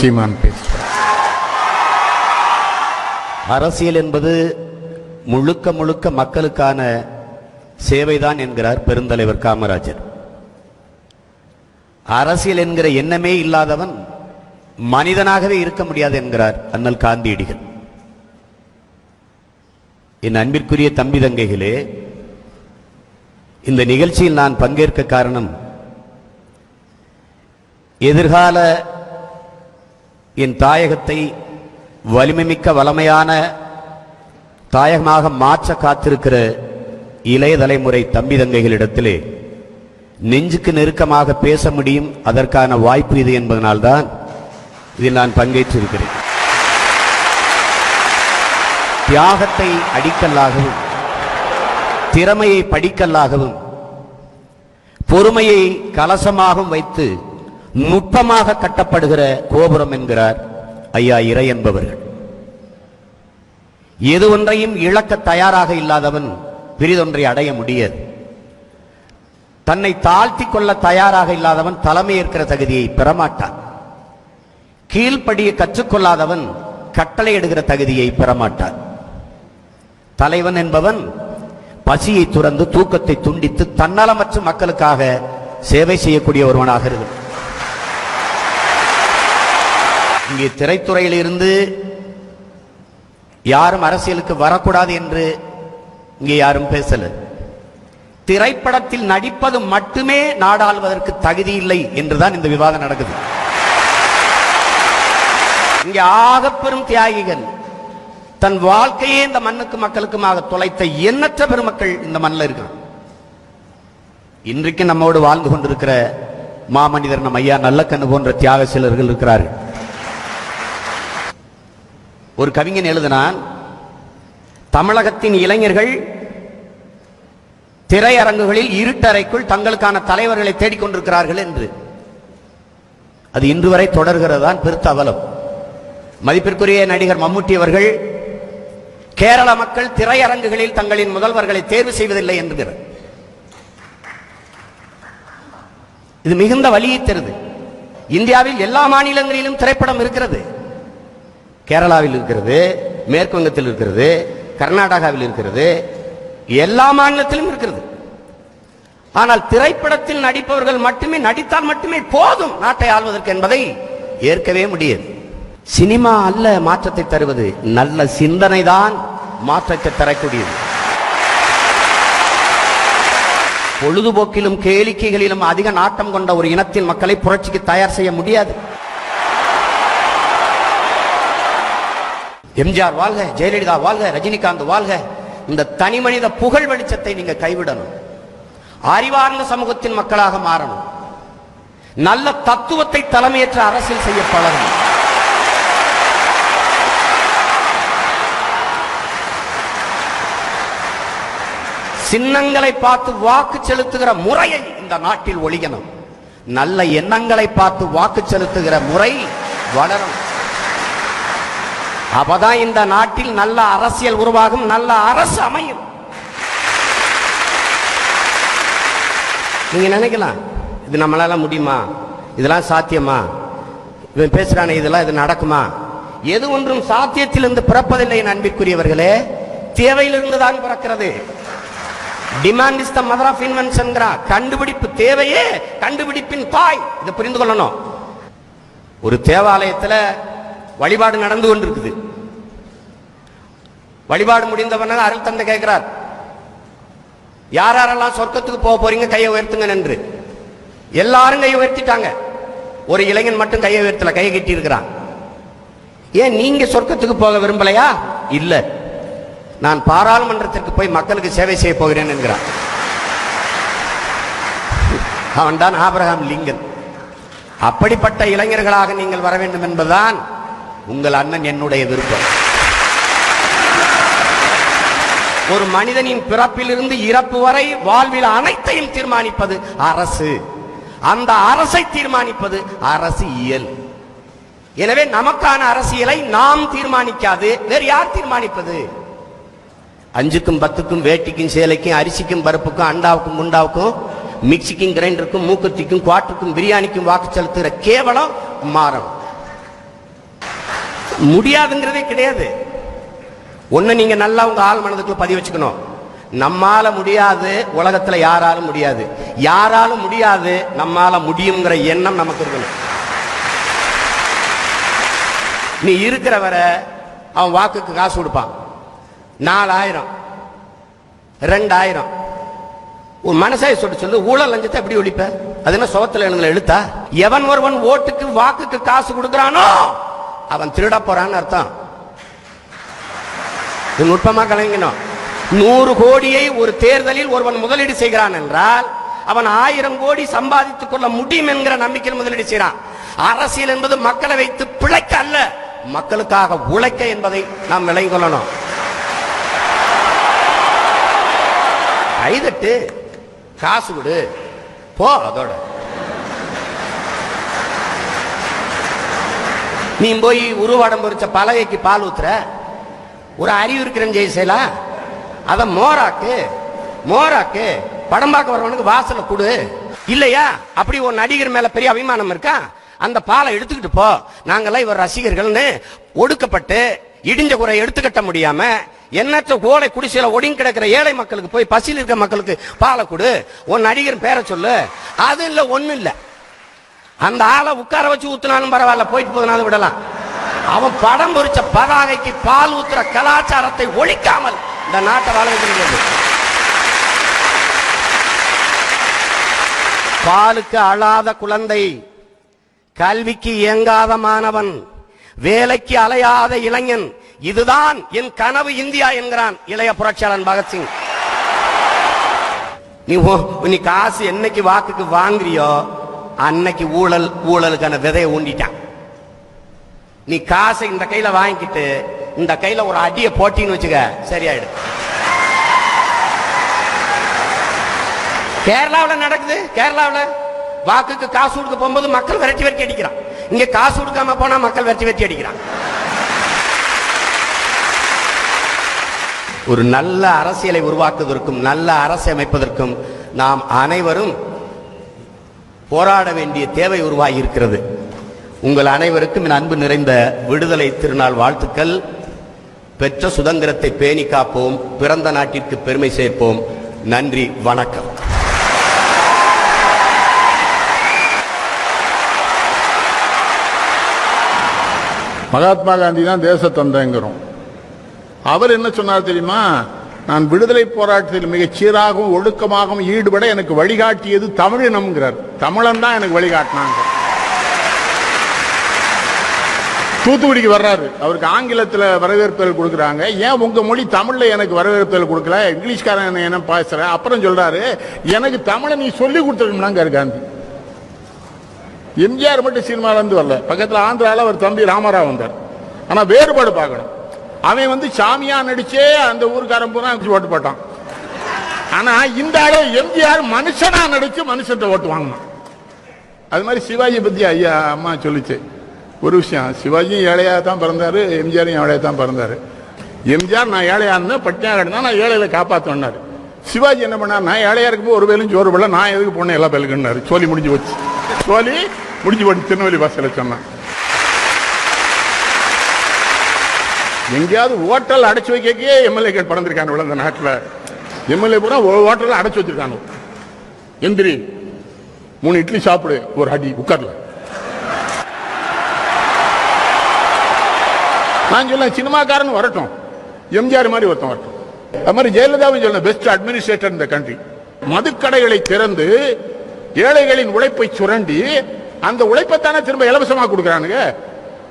சீமான் பேசுகிறார் அரசியல் என்பது முழுக்க முழுக்க மக்களுக்கான சேவைதான் என்கிறார் பெருந்தலைவர் காமராஜர். அரசியல் என்கிற எண்ணமே இல்லாதவன் மனிதனாகவே இருக்க முடியாது என்கிறார் அண்ணல் காந்தியடிகள். என் அன்பிற்குரிய தம்பி தங்கைகளே இந்த நிகழ்ச்சியில் நான் பங்கேற்க காரணம் எதிர்கால என் தாயகத்தை வலிமைமிக்க வளமையான தாயகமாக மாற்ற காத்திருக்கிற இளைய தலைமுறை தம்பி தங்கைகளிடத்திலே நெஞ்சுக்கு நெருக்கமாக பேச முடியும் அதற்கான வாய்ப்பு இது என்பதனால்தான் இதில் நான் பங்கேற்றிருக்கிறேன். தியாகத்தை அடிக்கல்லாகவும் திறமையை படிக்கல்லாகவும் பொறுமையை கலசமாகவும் வைத்து நுட்பமாக கட்டப்படுகிற கோபுரம் என்கிறார் ஐயா இறை என்பவர்கள். எது ஒன்றையும் இழக்க தயாராக இல்லாதவன் பிரிதொன்றை அடைய முடியாது. தன்னை தாழ்த்தி கொள்ள தயாராக இல்லாதவன் தலைமை ஏற்கிற தகுதியை பெறமாட்டான். கீழ்ப்படியை கற்றுக்கொள்ளாதவன் கட்டளை எடுக்கிற தகுதியை பெறமாட்டான். தலைவன் என்பவன் பசியை துறந்து தூக்கத்தை துண்டித்து தன்னலமற்ற மக்களுக்காக சேவை செய்யக்கூடிய ஒருவனாக இருக்கிறான் இங்கே திரைத்துறையில் இருந்து யாரும் அரசியலுக்கு வரக்கூடாது என்று இங்கே யாரும் பேசல. திரைப்படத்தில் நடிப்பது மட்டுமே நாடாளுவதற்கு தகுதி இல்லை என்றுதான் இந்த விவாதம் நடக்குது. இங்கே ஆகப்பெரும் தியாகிகள் தன் வாழ்க்கையே இந்த மண்ணுக்கு மக்களுக்குமாக தொலைத்த எண்ணற்ற பெருமக்கள் இந்த மண்ணில் இருக்கிறார். இன்றைக்கு நம்மோடு வாழ்ந்து கொண்டிருக்கிற மாமனிதர் நம் ஐயா நல்லக்கண்ணு போன்ற தியாக சிலர்கள் இருக்கிறார்கள். ஒரு கவிஞன் எழுதினான் தமிழகத்தின் இளைஞர்கள் திரையரங்குகளில் இருட்டறைக்குள் தங்களுக்கான தலைவர்களை தேடிக்கொண்டிருக்கிறார்கள் என்று. அது இன்று வரை தொடர்கிறதான் பெருத்த அவலம். மதிப்பிற்குரிய நடிகர் மம்முட்டி அவர்கள் கேரள மக்கள் திரையரங்குகளில் தங்களின் முதல்வர்களை தேர்வு செய்வதில்லை என்கிறார். இது மிகுந்த வலியை தருது. இந்தியாவில் எல்லா மாநிலங்களிலும் திரைப்படம் இருக்கிறது. கேரளாவில் இருக்கிறது மேற்கு வங்கத்தில் இருக்கிறது கர்நாடகாவில் இருக்கிறது எல்லா மாநிலத்திலும் இருக்கிறது. ஆனால் திரைப்படத்தில் நடிப்பவர்கள் மட்டுமே நடித்தால் மட்டுமே போதும் நாட்டை ஆள்வதற்கு என்பதை ஏற்கவே முடியாது. சினிமா அல்ல மாற்றத்தை தருவது நல்ல சிந்தனை தான் மாற்றத்தை தரக்கூடியது. பொழுதுபோக்கிலும் கேளிக்கைகளிலும் அதிக நாட்டம் கொண்ட ஒரு இனத்தின் மக்களை புரட்சிக்கு தயார் செய்ய முடியாது. எம்ஜிஆர் வாழ்க ஜெயலலிதா வாழ்க ரஜினிகாந்த் வாழ்க. இந்த தனி மனித புகழ் வெளிச்சத்தை நீங்க கைவிடணும். அறிவார்ந்த சமூகத்தின் மக்களாக மாறணும். நல்ல தத்துவத்தை தலைமையற்ற அரசியல் செய்ய பழகணும். சின்னங்களை பார்த்து வாக்கு செலுத்துகிற முறையை இந்த நாட்டில் ஒழியணும். நல்ல எண்ணங்களை பார்த்து வாக்கு செலுத்துகிற முறை வளரும் அப்பதான் இந்த நாட்டில் நல்ல அரசியல் உருவாகும் நல்ல அரசு அமையும். நீங்க நினைக்கலாம் இது நம்மளால முடியுமா? இதெல்லாம் சாத்தியமா? இவன் பேசுறானே இதெல்லாம் இது நடக்குமா? எது ஒன்றும் சாத்தியத்திலிருந்து பிறப்பதில்லை என் அன்பிற்குரியவர்களே. தேவையிலிருந்து தான் பிறக்கிறது. Demand is the mother of invention கண்டுபிடிப்பு தேவையே கண்டுபிடிப்பின் தாய். இதை புரிந்து கொள்ளணும். ஒரு தேவாலயத்தில் வழிபாடு நடந்து கொண்டிருக்குது. வழிபாடு முடிந்தவன அருள் தந்தை கேட்கிறார். யார் யாரெல்லாம் சொர்க்கத்துக்கு போக போறீங்க கையை உயர்த்துங்க என்று எல்லாரும் கையை உயர்த்திட்டாங்க. ஒரு இளைஞன் மட்டும் கையை உயர்த்தல கையை கட்டி இருக்கிறான். ஏன் நீங்க சொர்க்கத்துக்கு போக விரும்பலையா? இல்ல. நான் பாராளுமன்றத்திற்கு போய் மக்களுக்கு சேவை செய்ய போகிறேன் என்கிறான். அவன் தான் ஆபிரகாம் லிங்கன். அப்படிப்பட்ட இளைஞர்களாக நீங்கள் வர வேண்டும் என்பதுதான் உங்கள் அண்ணன் என்னுடைய விருப்பம். ஒரு மனிதனின் பிறப்பிலிருந்து இறப்பு வரை வாழ்வில் அனைத்தையும் தீர்மானிப்பது அரசு. அந்த அரசை தீர்மானிப்பது அரசியல் எனவே நமக்கான அரசியலை நாம் தீர்மானிக்காது வேறு யார் தீர்மானிப்பது? அஞ்சுக்கும் பத்துக்கும் வேட்டிக்கும் சேலைக்கும் அரிசிக்கும் பருப்புக்கும் அண்டாவுக்கும் முண்டாவுக்கும் மிக்சிக்கும் கிரைண்டருக்கும் மூக்குத்திக்கும் குவாட்டுக்கும் பிரியாணிக்கும் வாக்கு செலுத்துகிற கேவலம் மாறணும். முடியாதுங்கிறதே கிடையாது. ஒன்று நீங்கள் நல்லா உங்கள் ஆள் மனதுக்குள்ள பதிவு வச்சுக்கணும். நம்மால முடியாது உலகத்துல யாராலும் முடியாது. யாராலும் முடியாது நம்மால முடியுங்கிற எண்ணம் நமக்கு இருக்கணும். நீ இருக்கிற வரை அவன் வாக்குக்கு காசு கொடுப்பான். நாலாயிரம். ரெண்டாயிரம். உன் மனசாய் சொல்லிட்டு சொல்லு ஊழல் லஞ்சத்தை எப்படி ஒழிப்ப? அது என்ன சோத்துல எழுதுல எழுத்தா? எவன் ஒருவன் ஓட்டுக்கு வாக்குக்கு காசு கொடுக்குறானோ? அவன் திருட போறான்னு அர்த்தம். நுட்பமா கலங்கினோம். நூறு கோடியை ஒரு தேர்தலில் ஒருவன் முதலீடு செய்கிறான் என்றால் அவன் ஆயிரம் கோடி சம்பாதித்துக் கொள்ள முடியும் என்கிற நம்பிக்கையில் முதலீடு செய்கிறான். அரசியல் என்பது மக்களை வைத்து பிழைக்க அல்ல மக்களுக்காக உழைக்க என்பதை நாம் விளங்கிக் கொள்ளணும். கைதட்டு காசு விடு போ அதோட. நீ போய் உருவாடம் பொறிச்ச பலகைக்கு பால் ஊத்துற? ஒரு அறிவு இருக்கிறேன் ஜெயிசேலா அத மோராக்கு மோராக்கு படம் பார்க்க வரவனுக்கு வாசல கொடு. இல்லையா? அப்படி ஒரு நடிகர் மேல பெரிய அபிமானம் இருக்கா? அந்த பாலை எடுத்துக்கிட்டு போ. நாங்கெல்லாம் இவர் ரசிகர்கள்னு ஒடுக்கப்பட்டு இடிஞ்ச குறை எடுத்துக்கட்ட முடியாம எண்ணற்ற ஓலை குடிசையில ஒடுங்கி கிடக்கிற ஏழை மக்களுக்கு போய் பசியில் இருக்க மக்களுக்கு பாலை கொடு. உன் நடிகர் பேரை சொல்லு. அது இல்லை ஒன்றும் இல்லை. அந்த ஆளை உட்கார வச்சு ஊத்தினாலும் பரவாயில்ல போயிட்டு போதுனாலும் விடலாம். அவன் படம் பொறிச்ச பதாகைக்கு பால் ஊத்துற கலாச்சாரத்தை ஒழிக்காமல் இந்த நாட்டை வாழ வைக்கிறது பாலுக்கு அழாத குழந்தை கல்விக்கு இயங்காத மாணவன் வேலைக்கு அலையாத இளைஞன் இதுதான் என் கனவு இந்தியா என்கிறான் இளைய புரட்சியாளன் பகத்சிங். நீ ஓ- நீ காசு என்னைக்கு வாக்குக்கு வாங்குறியோ அன்னைக்கு ஊழல் ஊழலுக்கான விதையை ஊண்டிட்டான். நீ காசை இந்த கையில வாங்கிக்கிட்டு இந்த கையில ஒரு அடியை போட்டின்னு வச்சுக்க சரியாயிடும் கேரளாவில் நடக்குது கேரளாவில் வாக்குக்கு காசு கொடுக்க போகும்போது மக்கள் விரட்டி விரட்டி அடிக்கிறான். இங்க காசு கொடுக்காம போனா மக்கள் விரட்டி விரட்டி அடிக்கிறான். ஒரு நல்ல அரசியலை உருவாக்குவதற்கும் நல்ல அரசை அமைப்பதற்கும் நாம் அனைவரும் போராட வேண்டிய தேவை உருவாகி இருக்கிறது உங்கள் அனைவருக்கும் என் அன்பு நிறைந்த விடுதலை திருநாள் வாழ்த்துக்கள். பெற்ற சுதந்திரத்தை பேணி காப்போம். பிறந்த நாட்டிற்கு பெருமை சேர்ப்போம். நன்றி வணக்கம். மகாத்மா காந்தி தான் தேச தந்தைங்கிறோம் அவர் என்ன சொன்னார் தெரியுமா? நான் விடுதலை போராட்டத்தில் மிகச் சீராகவும் ஒழுக்கமாகவும் ஈடுபட எனக்கு வழிகாட்டியது தமிழினம்ங்கிறார். தமிழன் தான் எனக்கு வழிகாட்டினாங்க. தூத்துக்குடிக்கு வர்றாரு. அவருக்கு ஆங்கிலத்தில் வரவேற்புகள் கொடுக்குறாங்க. ஏன் உங்கள் மொழி தமிழில் எனக்கு வரவேற்புகள் கொடுக்கல? இங்கிலீஷ்காரன் என்ன என்ன அப்புறம் சொல்கிறாரு எனக்கு தமிழை நீ சொல்லி கொடுத்துருக்கலாங்கார் காந்தி. எம்ஜிஆர் மட்டும் சினிமாவிலேருந்து வரல. பக்கத்தில் ஆந்திராவில் அவர் தம்பி ராமராவ் வந்தார். ஆனால் வேறுபாடு பார்க்கணும். அவன் வந்து சாமியா நடிச்சே அந்த ஊருக்காரன் பூரா ஓட்டு போட்டான். ஆனா இந்த ஆளு எம்ஜிஆர் மனுஷனா நடிச்சு மனுஷன் ஓட்டு வாங்கினான். அது மாதிரி சிவாஜி பத்தி ஐயா அம்மா சொல்லிச்சு. ஒரு விஷயம் சிவாஜியும் ஏழையா தான் பிறந்தாரு எம்ஜிஆரும் ஏழையா தான் பிறந்தாரு. எம்ஜிஆர் நான் ஏழையா இருந்தேன் பட்டினியா கிடந்தா நான் ஏழையில காப்பாத்தோன்னாரு சிவாஜி என்ன பண்ணார் நான் ஏழையா இருக்கும்போது ஒரு வேலையும் சோறு போடல நான் எதுக்கு போனேன் எல்லா பேலுக்குன்னாரு சோலி முடிஞ்சு போச்சு. சோலி முடிஞ்சு போட்டு திருநெல்வேலி பாசையில் சொன்னான். எங்கேயாவது ஓட்டல் அடைச்சு வைக்கக்கே எம்எல்ஏக்கள் பறந்திருக்காங்க இந்த நாட்டில். எம்எல்ஏ பூரா ஓட்டல் அடைச்சு வச்சிருக்காங்க. எந்திரி மூணு இட்லி சாப்பிடு ஒரு அடி உட்கார்ல. நான் சொல்ல சினிமாக்காரன் வரட்டும். எம்ஜிஆர் மாதிரி ஒருத்தன் வரட்டும். அது மாதிரி ஜெயலலிதாவும் சொல்லணும் பெஸ்ட் அட்மினிஸ்ட்ரேட்டர் இந்த கண்ட்ரி மதுக்கடைகளை திறந்து ஏழைகளின் உழைப்பை சுரண்டி அந்த உழைப்பைத்தானே திரும்ப இலவசமாக கொடுக்குறானுங்க?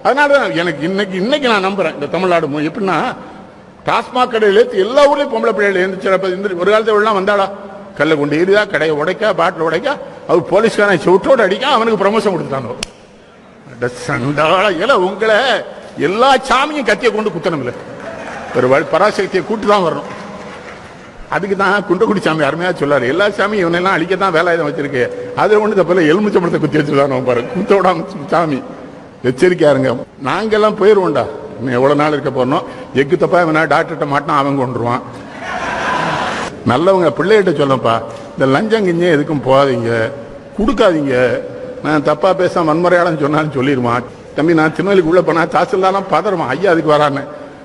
அதனால தான் எனக்கு இன்னைக்கு இன்னைக்கு நான் நம்புறேன். இந்த தமிழ்நாடு எப்படின்னா டாஸ்மாக் கடையில எல்லா ஊர்லேயும் பொம்பளை பிள்ளைகள் எழுந்திரிச்சு ஒரு காலத்தில் எல்லாம் வந்தாளா? கல்லை கொண்டு எரிதா கடையை உடைக்க பாட்டில் உடைக்க அவர் போலீஸ்காரன் சுட்டோடு அடிக்க அவனுக்கு ப்ரமோஷன் கொடுத்துட்டானோ? அட சண்டாள இல உங்களை எல்லா சாமியும் கத்தியை கொண்டு குத்தணும்ல ஒரு பராசக்தியை கூட்டு தான் வரணும். அதுக்கு தான் குண்டகுடி சாமி அருமையாக சொல்லாரு. எல்லா சாமியும் இவனெல்லாம் அழிக்க தான் வேலாயுதம் வச்சிருக்கு. அதில் ஒன்று தப்பில்ல எலுமிச்சம்பழத்தை குத்தி வச்சிருக்கானோ பாரு. குத்த விடாம சாமி. எச்சரிக்கையா இருங்க நாங்கெல்லாம் போயிருவோம்டா. இன்னும் எவ்வளவு நாள் இருக்க போறோம்? எக்கு தப்பா வேணா டாக்டர்கிட்ட மாட்டினா அவன் கொண்டுருவான் நல்லவங்க பிள்ளைகிட்ட சொல்லப்பா இந்த லஞ்சம் கிஞ்சம் எதுக்கும் போகாதீங்க. கொடுக்காதீங்க. நான் தப்பா பேச வன்முறையாளன்னு சொன்னாலும் சொல்லிடுவான் தம்பி நான் திருநெல்வேலிக்கு உள்ள போனா தாசில்தாலாம் பதறுவான். ஐயா அதுக்கு வரான்னு.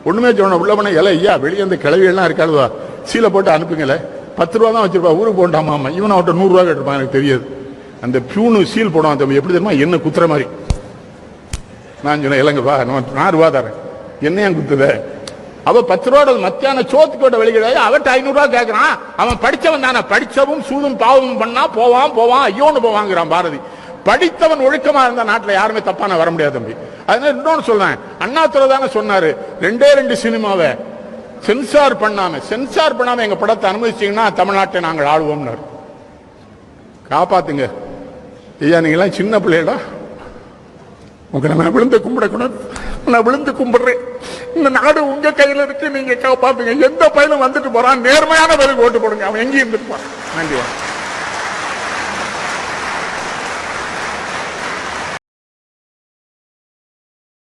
ஒண்ணுமே சொன்ன உள்ள போனால் இலை ஐயா வெளியே அந்த கிளவியெல்லாம் இருக்காதுவா சீலை போட்டு அனுப்புங்களே. பத்து ரூபா தான் வச்சிருப்பா. ஊருக்கு போண்டாமா ஆமா இவன் அவட்ட நூறுரூவா கேட்டிருப்பான் எனக்கு தெரியாது. அந்த பியூனு சீல் போடுவான் தம்பி. எப்படி தெரியுமா? என்ன குத்துற மாதிரி. நான் சொன்னேன் இல்லைங்கப்பா நம்ம நான் ரூபா தரேன் என்ன ஏன் குத்துத? அவ பத்து ரூபா மத்தியான சோத்துக்கோட வெளியிடாது அவட்ட ஐநூறு ரூபா கேட்கறான் அவன் படிச்சவன் தானே படிச்சவும் சூதும் பாவமும் பண்ணா போவான் போவான் ஐயோன்னு போவாங்கிறான் பாரதி. படித்தவன் ஒழுக்கமா இருந்த நாட்டுல யாருமே தப்பான வர முடியாது தம்பி. அதனால இன்னொன்னு சொல்றேன். அண்ணாதுரை தானே சொன்னாரு ரெண்டே ரெண்டு சினிமாவை சென்சார் பண்ணாம சென்சார் பண்ணாம எங்க படத்தை அனுமதிச்சீங்கன்னா தமிழ்நாட்டை நாங்கள் ஆளுவோம்னாரு. காப்பாத்துங்க. ஐயா நீங்களாம் சின்ன பிள்ளைகளா? உங்களை நான் விழுந்து கும்பிடக்கூடாது. நான் விழுந்து கும்பிடுறேன். இந்த நாடு உங்க கையில் இருக்கு நீங்க காப்பாத்துங்க. எந்த பையனும் வந்துட்டு போறான். நேர்மையான பேருக்கு ஓட்டு போடுங்க. அவன் எங்கேயும் இருந்துட்டு போறான். நன்றி